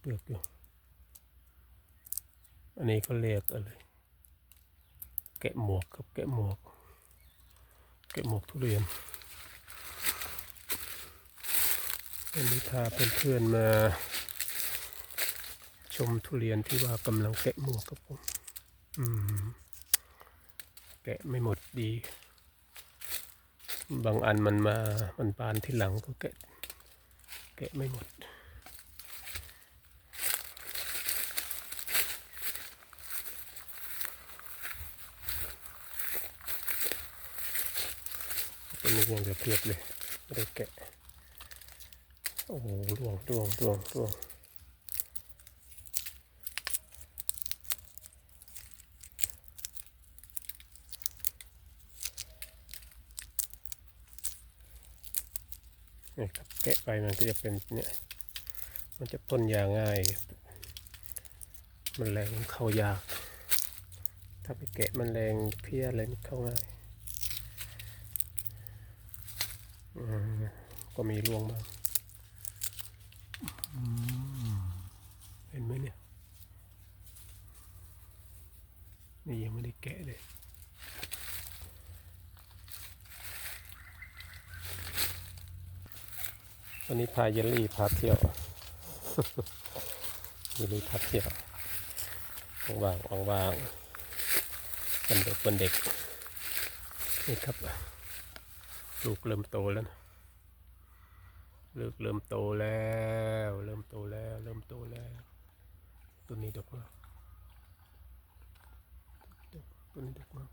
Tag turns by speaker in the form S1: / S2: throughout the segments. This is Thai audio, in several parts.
S1: เปลือกอยู่ อันนี้เขาเรียกอะไร แกะหมวกครับแกะหมวก แกะหมวกทุเรียน อันนี้พาเพื่อนๆมาชมทุเรียนที่ว่ากำลังแกะหมวกครับผม อืม แกะไม่หมดดี บางอันมันมามันบานที่หลังก็แกะ แกะไม่หมดเป็นยังจะเพียบเลยไม่ได้แกะ โอ้โหร่วงร่วงร่วงร่วง นี่ครับแกะไปมันก็จะเป็นเนี่ย มันจะต้นยาง่าย มันแรงเข้ายาก ถ้าไปแกะมันแรงเพี้ยอะไรมันเข้าง่ายก็มีร่วงบ้างอืมเห็นไหมเนี่ย นี่ยังไม่ได้แกะเลย วันนี้พาเยลลี่พาเที่ยวเยลลี่พาเที่ยวว่างๆว่างๆเป็นเด็กเป็นเด็กนี่ครับลูกเริ่มโตแล้วนะลูกเริ่มโตแล้ว เริ่มโตแล้ว เริ่มโตแล้ว ตัวนี้ดกมากดกตัวนี้ดกมาก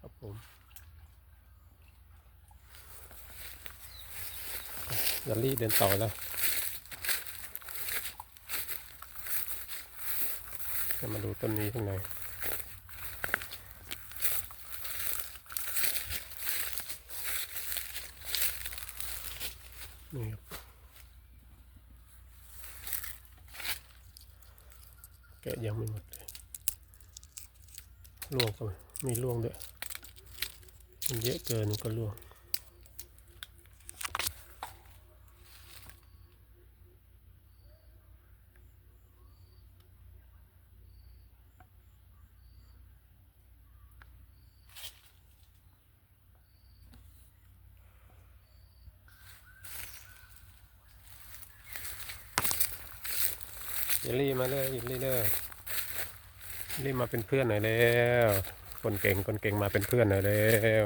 S1: ครับผม ยัลลี่เดินต่อแล้วจะมาดูต้นนี้ข้างในนี่ครับแกะยังไม่หมดเลยล่วงก็มีล่วงด้วย มันเยอะเกินมันก็ล่วง เยลลี่มาเลยเยลลี่เลยเยลลี่มาเป็นเพื่อนหน่อยแล้วคนเก่งคนเก่งมาเป็นเพื่อนหน่อยแล้ว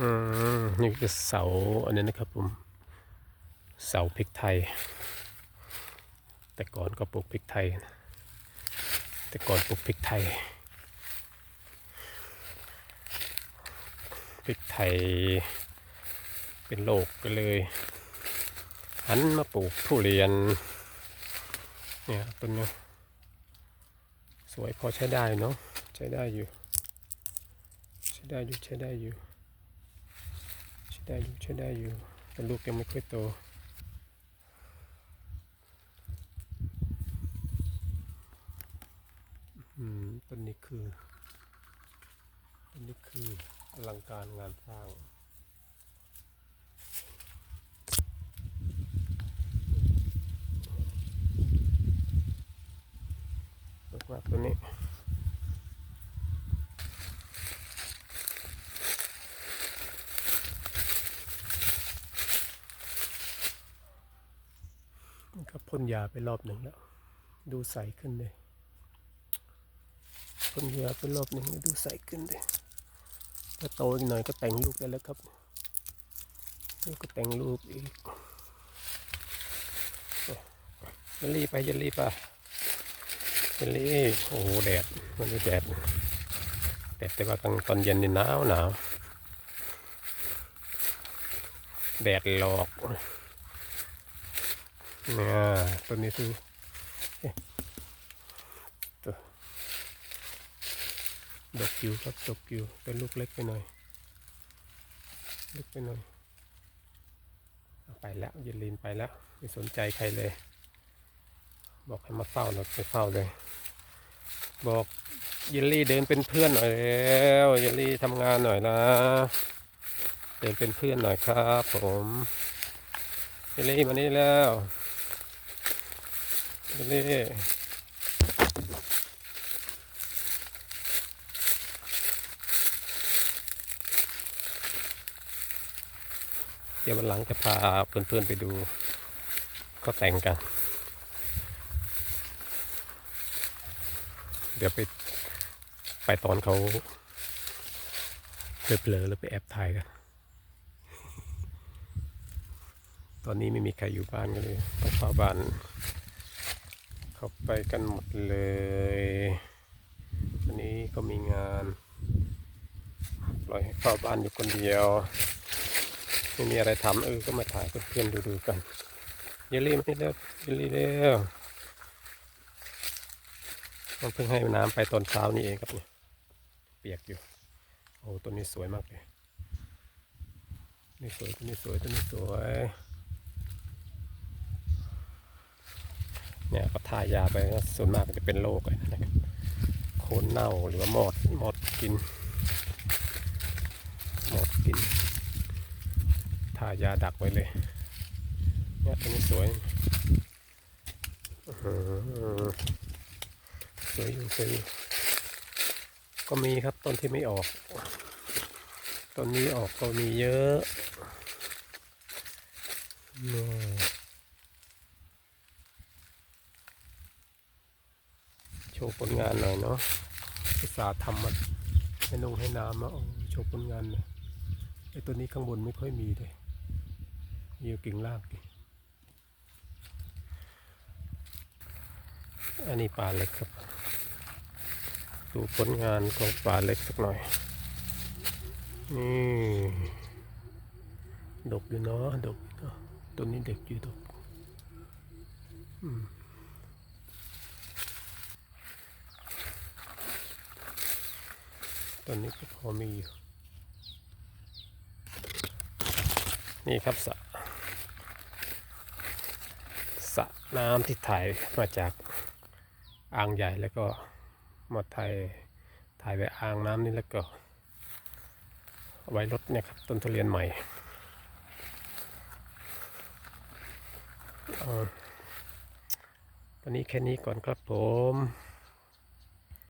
S1: อืมนี่คือเสาอันนี้นะครับผม เสาพริกไทย แต่ก่อนก็ปลูกพริกไทย แต่ก่อนปลูกพริกไทยพริกไทย เป็นโรคก็เลยหันมาปลูกทุเรียน เนี่ยต้นนี้สวยพอใช้ได้เนาะใช้ได้อยู่ ใช้ได้อยู่ใช้ได้อยู่ ได้อยู่ใช้ได้อยู่แต่ลูกยังไม่ค่อยโตอืมต้นนี้คือต้นนี้คืออลังการงานสร้างมากตัวนี้ ก็ พ่นยาไปรอบหนึ่งแล้ว ดูใสขึ้นเลยพ่นยาไปรอบหนึ่งดูใสขึ้นเลยถ้าโตอีกหน่อยก็แต่งลูกได้แล้วครับล้วก็แต่งลูกอีกจะรีบไปจะรีบไปเจลลี่โอ้โหแดดมันไม่แดดแดดแต่ว่ากลางตอนเย็นนี่หนาวหนาวแดดหลอก เนี่ยต้นนี้คือเอ๊ะตัวดกอยู่ครับดกอยู่เป็นลูกเล็กไปหน่อยเล็กไปหน่อยไปแล้วเยนลินไปแล้วไม่สนใจใครเลย บอกให้มาเฝ้าหน่อยไปเฝ้าเลย บอกเยลลี่เดินเป็นเพื่อนหน่อยแล้วเยลลี่ทำงานหน่อยนะเดินเป็นเพื่อนหน่อยครับ ผมเยลลี่มานี่แล้ว เยลลี่เดี๋ยววันหลังจะพาเพื่อนๆไปดูเขาแต่งกัน เดี๋ยวไปไปตอนเขาเผลอๆแล้วไปแอบถ่ายกัน ตอนนี้ไม่มีใครอยู่บ้านกันเลยต้องเฝ้าบ้าน เขาไปกันหมดเลยวันนี้ก็มีงานปล่อยให้เฝ้าบ้านอยู่คนเดียว ไม่มีอะไรทำเออ ก็มาถ่ายเพื่อนๆดูๆกันเยลลี่มานี่เร็วเยลลี่เร็วมันเพิ่งให้น้ำไปตอนเช้านี่เองครับเนี่ยเปียกอยู่ โอ้ตัวนี้สวยมากเลยนี่สวยตัวนี้สวยตัวนี้สวย เนี่ยก็ทายาไปส่วนมากก็จะเป็นโรคเลยนะครับโคนเน่าหรือว่าหมอดหมอดกินหมอดกินทายาดักไว้เลยเนี่ยตัวนี้สวยอ๋อสวยอยู่สวยอยู่ก็มีครับต้นที่ไม่ออก ต้นนี้ออกก็มีเยอะ โชว์ผลงานหน่อยเนาะอุตสาห์ทำมาให้นงให้น้ำมาโอ้โชว์ผลงานน่อยไอ้ตัวนี้ข้างบนไม่ค่อยมีเลยมีอยู่กิ่งลางดิอันนี้ปลาเล็กครับ ดูผลงานของปลาเล็กสักหน่อยนี่ดกอยู่เนาะดกอยู่เนาะตัวนี้เด็กอยู่ดกอืม ตัวนี้ก็พอมีอยู่ นี่ครับสระสระน้ำที่ถ่ายมาจากอ่างใหญ่แล้วก็มาถ่ายถ่ายไว้อ่างน้ำนี่แล้วก็เอาไว้รถเนี่ยครับต้นทุเรียนใหม่เอาตอนนี้แค่นี้ก่อนครับผม